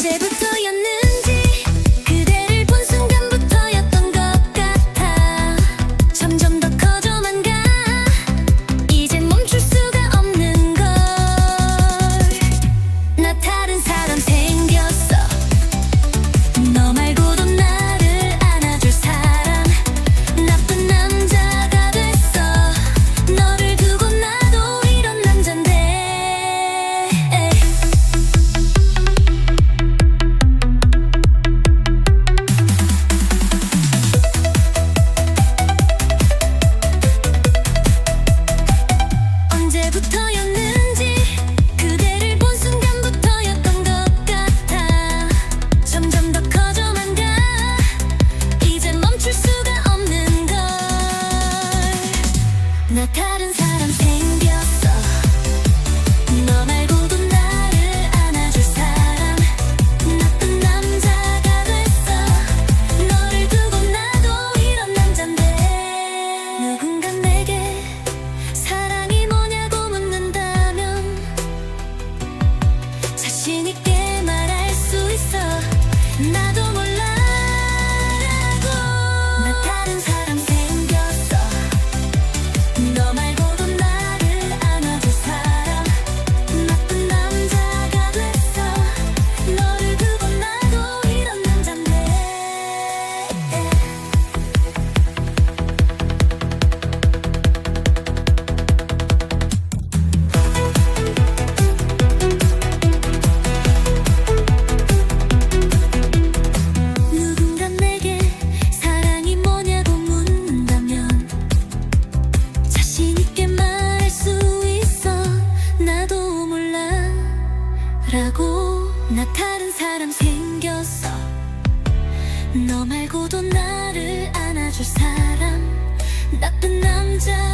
언제부터였는지 그대를 본 순간부터였던 것 같아. 점점 더 커져만 가. 이젠 멈출 수가 없는 걸 나 다른 사람 생 なた 라고 나 다른 사람 생겼어. 너 말고도 나를 안아줄 사람. 나쁜 남자.